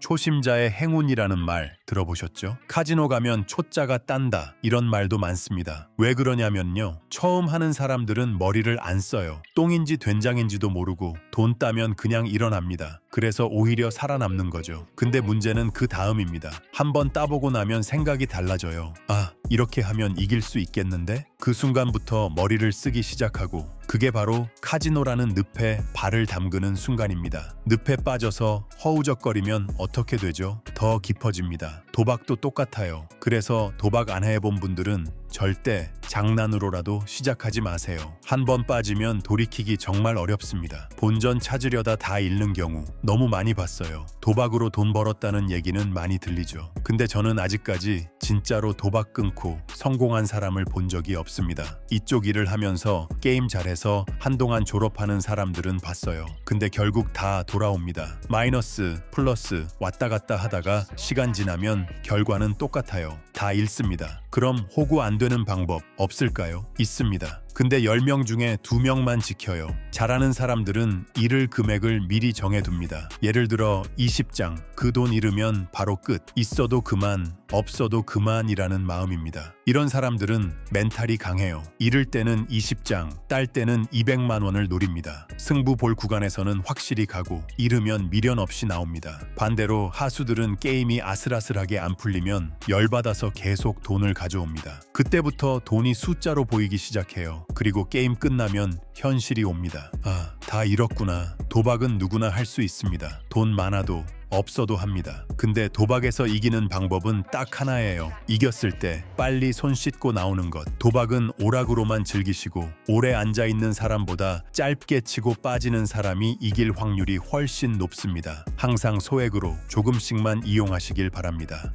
초심자의 행운이라는 말 들어보셨죠? 카지노 가면 초짜가 딴다 이런 말도 많습니다. 왜 그러냐면요. 처음 하는 사람들은 머리를 안 써요. 똥인지 된장인지도 모르고 돈 따면 그냥 일어납니다. 그래서 오히려 살아남는 거죠. 근데 문제는 그 다음입니다. 한번 따보고 나면 생각이 달라져요. 아, 이렇게 하면 이길 수 있겠는데? 그 순간부터 머리를 쓰기 시작하고 그게 바로 카지노라는 늪에 발을 담그는 순간입니다. 늪에 빠져서 허우적거리면 어떻게 되죠? 더 깊어집니다. 도박도 똑같아요. 그래서 도박 안 해본 분들은 절대 장난으로라도 시작하지 마세요. 한 번 빠지면 돌이키기 정말 어렵습니다. 본전 찾으려다 다 잃는 경우 너무 많이 봤어요. 도박으로 돈 벌었다는 얘기는 많이 들리죠. 근데 저는 아직까지 진짜로 도박 끊고 성공한 사람을 본 적이 없습니다. 이쪽 일을 하면서 게임 잘해서 한동안 졸업하는 사람들은 봤어요. 근데 결국 다 돌아옵니다. 마이너스, 플러스 왔다 갔다 하다가 시간 지나면 결과는 똑같아요. 다 잃습니다. 그럼 호구 안 되는 방법 없을까요? 있습니다. 근데 10명 중에 2명만 지켜요. 잘하는 사람들은 잃을 금액을 미리 정해둡니다. 예를 들어 20장, 그 돈 잃으면 바로 끝. 있어도 그만, 없어도 그만이라는 마음입니다. 이런 사람들은 멘탈이 강해요. 잃을 때는 20장, 딸 때는 200만 원을 노립니다. 승부 볼 구간에서는 확실히 가고 잃으면 미련 없이 나옵니다. 반대로 하수들은 게임이 아슬아슬하게 안 풀리면 열받아서 계속 돈을 가져옵니다. 그때부터 돈이 숫자로 보이기 시작해요. 그리고 게임 끝나면 현실이 옵니다. 아, 다 잃었구나. 도박은 누구나 할 수 있습니다. 돈 많아도 없어도 합니다. 근데 도박에서 이기는 방법은 딱 하나예요. 이겼을 때 빨리 손 씻고 나오는 것. 도박은 오락으로만 즐기시고 오래 앉아 있는 사람보다 짧게 치고 빠지는 사람이 이길 확률이 훨씬 높습니다. 항상 소액으로 조금씩만 이용하시길 바랍니다.